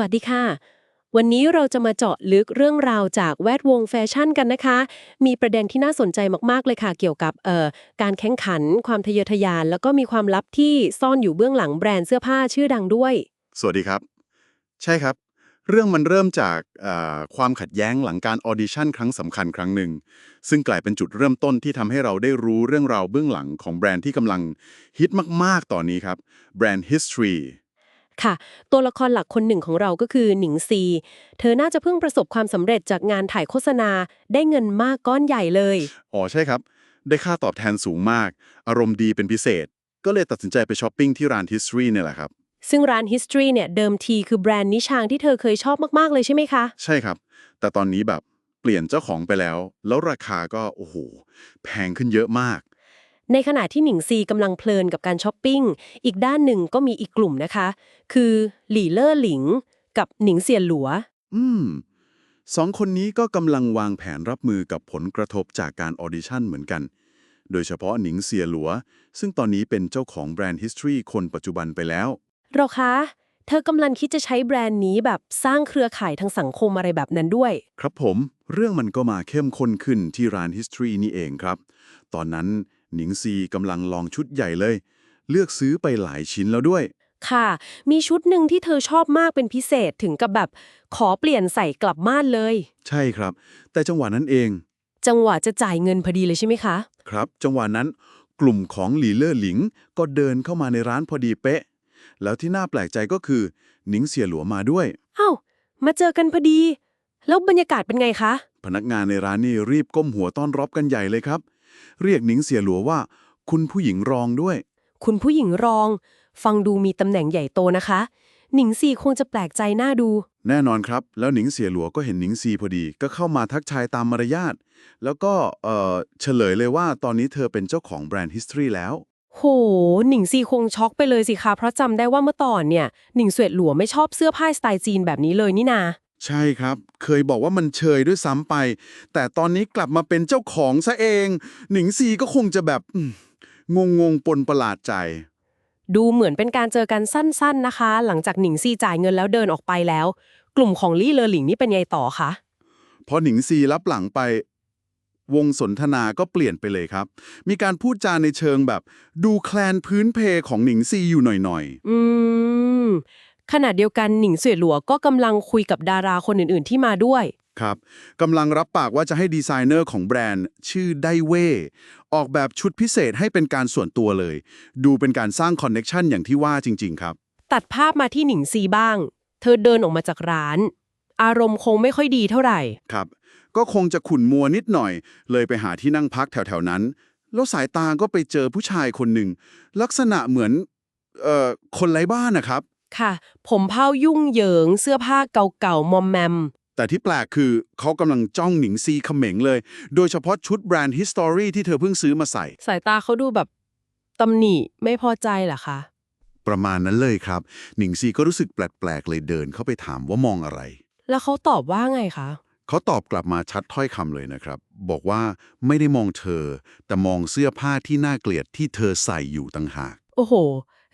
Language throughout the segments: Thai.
วัสดีค่ะ วันนี้เราจะมาเจาะลึกเรื่องราวจากแวดวงแฟชั่นกันนะคะ มีประเด็นที่น่าสนใจมากๆเลยค่ะ เกี่ยวกับเอ่อการแข่งขัน ความทะเยอทะยาน แล้วก็มีความลับที่ซ่อนอยู่เบื้องหลังแบรนด์เสื้อผ้าชื่อดังด้วย สวัสดีครับ ใช่ครับ เรื่องมันเริ่มจากเอ่อความขัดแย้งหลังการออดิชั่นครั้งสำคัญครั้งหนึ่ง ซึ่งกลายเป็นจุดเริ่มต้นที่ทำให้เราได้รู้เรื่องราวเบื้องหลังของแบรนด์ที่กำลังฮิตมากๆตอนนี้ครับแบรนด์ History ค่ะ ตัวละครหลักคนหนึ่งของเราก็คือหนิงซี เธอน่าจะเพิ่งประสบความสำเร็จจากงานถ่ายโฆษณาได้เงินมากก้อนใหญ่เลย อ๋อใช่ครับ ได้ค่าตอบแทนสูงมาก อารมณ์ดีเป็นพิเศษ ก็เลยตัดสินใจไปช้อปปิ้งที่ร้าน History เนี่ยแหละครับ ซึ่งร้าน History เนี่ยเดิมทีคือแบรนด์นิชางที่เธอเคยชอบมากๆเลยใช่ไหมคะ ใช่ครับ แต่ตอนนี้แบบเปลี่ยนเจ้าของไปแล้ว แล้วราคาก็โอ้โหแพงขึ้นเยอะมาก ในขณะที่หนิงซีกำลังเพลินกับการช้อปปิ้ง อีกด้านหนึ่งก็มีอีกกลุ่มนะคะ คือหลี่เล่อหลิง กับหนิงเซียนหลัว อืม สองคนนี้ก็กำลังวางแผนรับมือกับผลกระทบจากการออดิชั่นเหมือนกัน โดยเฉพาะหนิงเซียหลัว ซึ่งตอนนี้เป็นเจ้าของแบรนด์ History คนปัจจุบันไปแล้วหรอคะ เธอกำลังคิดจะใช้แบรนด์นี้แบบสร้างเครือข่ายทางสังคมอะไรแบบนั้นด้วย ครับผม เรื่องมันก็มาเข้มข้นขึ้นที่ร้าน History นี่เองครับ ตอนนั้น หนิงซีกำลังลองชุดใหญ่เลย เลือกซื้อไปหลายชิ้นแล้วด้วย ค่ะ มีชุดหนึ่งที่เธอชอบมากเป็นพิเศษถึงกับแบบ ขอเปลี่ยนใส่กลับม่านเลย ใช่ครับ แต่จังหวะนั้นเอง จังหวะจะจ่ายเงินพอดีเลยใช่ไหมคะ ครับ จังหวะนั้นกลุ่มของหลีเล่อหลิง ก็เดินเข้ามาในร้านพอดีเป๊ะ แล้วที่น่าแปลกใจก็คือหนิงเสียหลัวมาด้วย เอ้า มาเจอกันพอดี แล้วบรรยากาศเป็นไงคะ พนักงานในร้านนี่รีบก้มหัวต้อนรับกันใหญ่เลยครับ เรียกหนิงเสียหลัวว่า คุณผู้หญิงรองด้วย คุณผู้หญิงรอง ฟังดูมีตำแหน่งใหญ่โตนะคะ หนิงซีคงจะแปลกใจหน้าดู แน่นอนครับ แล้วหนิงเสียหลัวก็เห็นหนิงซีพอดี ก็เข้ามาทักทายตามมารยาท แล้วก็เอ่อเฉลยเลยว่าตอนนี้เธอเป็นเจ้าของแบรนด์ History แล้ว โห หนิงซีคงช็อกไปเลยสิคะเพราะจำได้ว่าเมื่อตอนเนี่ย หนิงเสวยดหลัวไม่ชอบเสื้อผ้าสไตล์จีนแบบนี้เลยนี่นา ใช่ครับ เคยบอกว่ามันเชยด้วยซ้ำไป แต่ตอนนี้กลับมาเป็นเจ้าของซะเอง หนิงซีก็คงจะแบบงงงๆปนประหลาดใจ ดูเหมือนเป็นการเจอกันสั้น ๆนะคะ หลังจากหนิงซีจ่ายเงินแล้วเดินออกไปแล้ว กลุ่มของลี่เลอหลิงนี่เป็นไงต่อคะพอหนิงซีรับหลังไป วงสนทนาก็เปลี่ยนไปเลยครับ มีการพูดจาในเชิงแบบ ดูแคลนพื้นเพของหนิงซีอยู่หน่อยอืม ขณะเดียวกันหนิงเสวยดหลัวก็กำลังคุยกับดาราคนอื่นๆที่มาด้วยๆครับกำลังรับปากว่าจะให้ดีไซเนอร์ของแบรนด์ ชื่อไดเว่ออกแบบชุดพิเศษให้เป็นการส่วนตัวเลย ดูเป็นการสร้างคอนเน็กชันอย่างที่ว่าจริง ๆ ครับ ตัดภาพมาที่หนิงซีบ้าง เธอเดินออกมาจากร้าน อารมณ์คงไม่ค่อยดีเท่าไหร่ ครับ ก็คงจะขุ่นมัวนิดหน่อย เลยไปหาที่นั่งพักแถวๆนั้น แล้วสายตาก็ไปเจอผู้ชายคนหนึ่งลักษณะเหมือนเอ่อคนไร้บ้านนะครับ ค่ะ ผมเผายุ่งเหยิง เสื้อผ้าเก่าๆมอมแมม แต่ที่แปลกคือเขากำลังจ้องหนิงซีเขม็งเลย โดยเฉพาะชุดแบรนด์ History ที่เธอเพิ่งซื้อมาใส่ สายตาเขาดูแบบตำหนิไม่พอใจเหรอคะประมาณนั้นเลยครับ หนิงซีก็รู้สึกแปลกๆเลยเดินเข้าไปถามว่ามองอะไร แล้วเขาตอบว่าไงคะเขาตอบกลับมาชัดถ้อยคำเลยนะครับ บอกว่าไม่ได้มองเธอ แต่มองเสื้อผ้าที่น่าเกลียดที่เธอใส่อยู่ต่างหาก โอ้โห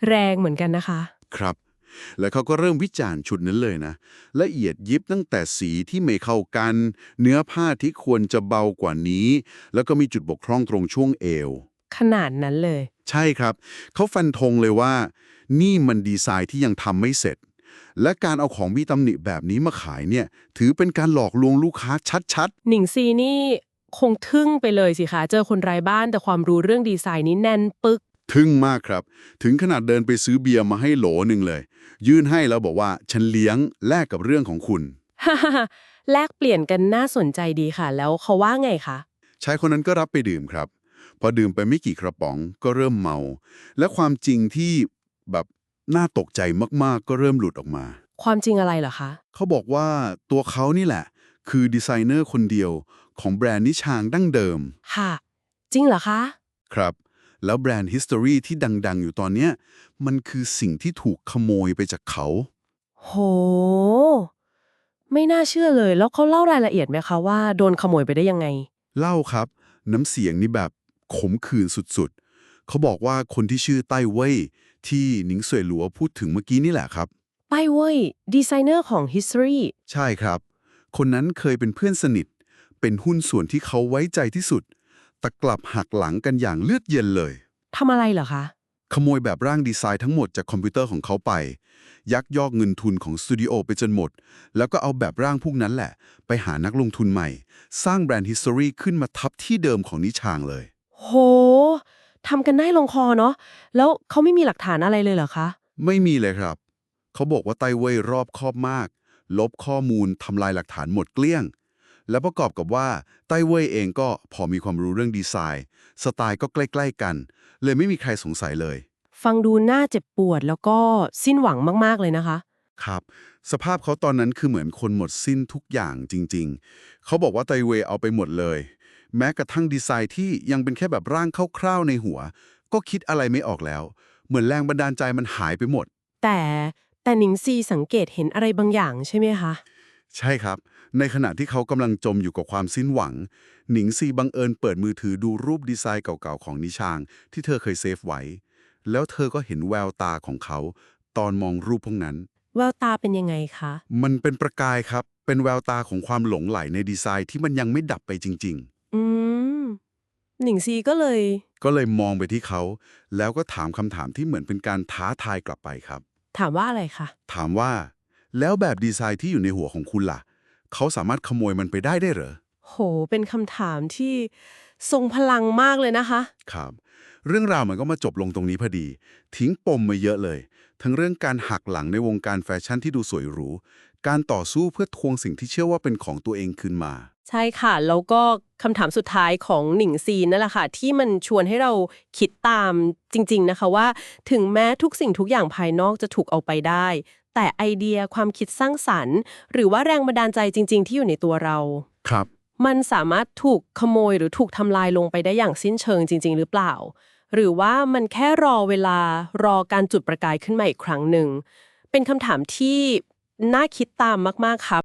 แรงเหมือนกันนะคะ ครับ แล้วเขาก็เริ่มวิจารณ์ชุดนั้นเลยนะ ละเอียดยิบตั้งแต่สีที่ไม่เข้ากัน เนื้อผ้าที่ควรจะเบากว่านี้ แล้วก็มีจุดบกพร่องตรงช่วงเอว ขนาดนั้นเลย ใช่ครับ เขาฟันธงเลยว่า นี่มันดีไซน์ที่ยังทำไม่เสร็จ และการเอาของมีตำหนิแบบนี้มาขายเนี่ย ถือเป็นการหลอกลวงลูกค้าชัดหนิงซีนี่คงทึ่งไปเลยสิคะเจอคนไร้บ้านแต่ความรู้เรื่องดีไซน์นี้แน่นปึก ๆ ทึ่งมากครับ ถึงขนาดเดินไปซื้อเบียร์มาให้โหลหนึ่งเลย ยื่นให้แล้วบอกว่าฉันเลี้ยงแลกกับเรื่องของคุณฮ่าฮ่าฮ่าแลกเปลี่ยนกันน่าสนใจดีค่ะ แล้วเขาว่าไงคะชายคนนั้นก็รับไปดื่มครับ พอดื่มไปไม่กี่กระป๋องก็เริ่มเมา และความจริงที่แบบน่าตกใจมากๆ ก็เริ่มหลุดออกมา ความจริงอะไรเหรอคะเขาบอกว่าตัวเขานี่แหละ คือดีไซเนอร์คนเดียวของแบรนด์นิชางดั้งเดิม ค่ะ จริงเหรอคะ ครับ แล้วแบรนด์ History ที่ดัง ๆ อยู่ตอนเนี้ยมันคือสิ่งที่ถูกขโมยไปจากเขา โห ไม่น่าเชื่อเลย แล้วเขาเล่ารายละเอียดไหมคะว่าโดนขโมยไปได้ยังไง เล่าครับ น้ำเสียงนี่แบบขมขื่นสุดๆ เขาบอกว่าคนที่ชื่อไต้เว่ยที่หนิงเสวยหลัวพูดถึงเมื่อกี้นี่แหละครับไต้เว่ยดีไซเนอร์ของ History ใช่ครับ คนนั้นเคยเป็นเพื่อนสนิท เป็นหุ้นส่วนที่เขาไว้ใจที่สุด แต่กลับหักหลังกันอย่างเลือดเย็นเลย ทำอะไรเหรอคะ ขโมยแบบร่างดีไซน์ทั้งหมดจากคอมพิวเตอร์ของเขาไป ยักยอกเงินทุนของสตูดิโอไปจนหมด แล้วก็เอาแบบร่างพวกนั้นแหละ ไปหานักลงทุนใหม่ สร้างแบรนด์ History ขึ้นมาทับที่เดิมของนิชางเลย โหทำกันได้ลงคอเนาะ แล้วเขาไม่มีหลักฐานอะไรเลยเหรอคะ ไม่มีเลยครับ เขาบอกว่าไต้เว่ยรอบคอบมาก ลบข้อมูลทำลายหลักฐานหมดเกลี้ยง และประกอบกับว่าไต้เว่ยเองก็พอมีความรู้เรื่องดีไซน์ สไตล์ก็ใกล้ ๆ กัน เลยไม่มีใครสงสัยเลย ฟังดูน่าเจ็บปวดแล้วก็สิ้นหวังมาก ๆ เลยนะคะ ครับ สภาพเขาตอนนั้นคือเหมือนคนหมดสิ้นทุกอย่างจริง ๆ เขาบอกว่าไต้เว่ยเอาไปหมดเลย แม้กระทั่งดีไซน์ที่ยังเป็นแค่แบบร่างคร่าวๆในหัว ก็คิดอะไรไม่ออกแล้ว เหมือนแรงบันดาลใจมันหายไปหมด แต่แต่หนิงซีสังเกตเห็นอะไรบางอย่างใช่ไหมคะ ใช่ครับ ในขณะที่เขากำลังจมอยู่กับความสิ้นหวัง หนิงซีบังเอิญเปิดมือถือดูรูปดีไซน์เก่าๆของนิชาง ที่เธอเคยเซฟไว้ แล้วเธอก็เห็นแววตาของเขา ตอนมองรูปพวกนั้น แววตาเป็นยังไงคะ มันเป็นประกายครับ เป็นแววตาของความหลงใหลในดีไซน์ที่มันยังไม่ดับไปจริง อืม หนิงซีก็เลย ๆ ก็เลยมองไปที่เขา แล้วก็ถามคำถามที่เหมือนเป็นการท้าทายกลับไปครับ ถามว่าอะไรคะ ถามว่า แล้วแบบดีไซน์ที่อยู่ในหัวของคุณล่ะ เขาสามารถขโมยมันไปได้ได้เหรอ โห เป็นคำถามที่ทรงพลังมากเลยนะคะ ครับ เรื่องราวมันก็มาจบลงตรงนี้พอดี ทิ้งปมมาเยอะเลย ทั้งเรื่องการหักหลังในวงการแฟชั่นที่ดูสวยหรู การต่อสู้เพื่อทวงสิ่งที่เชื่อว่าเป็นของตัวเองคืนมา ใช่ค่ะ แล้วก็คำถามสุดท้ายของหนิงซีนั่นแหละค่ะ ที่มันชวนให้เราคิดตามจริง ๆนะคะว่า ถึงแม้ทุกสิ่งทุกอย่างภายนอกจะถูกเอาไปได้ แต่ไอเดียความคิดสร้างสรรค์ หรือว่าแรงบันดาลใจจริง ๆ ที่อยู่ในตัวเรา ครับ มันสามารถถูกขโมยหรือถูกทำลายลงไปได้อย่างสิ้นเชิงจริง ๆ หรือเปล่า หรือว่ามันแค่รอเวลารอการจุดประกายขึ้นมาอีกครั้งหนึ่งเป็นคำถามที่น่าคิดตามมากๆครับ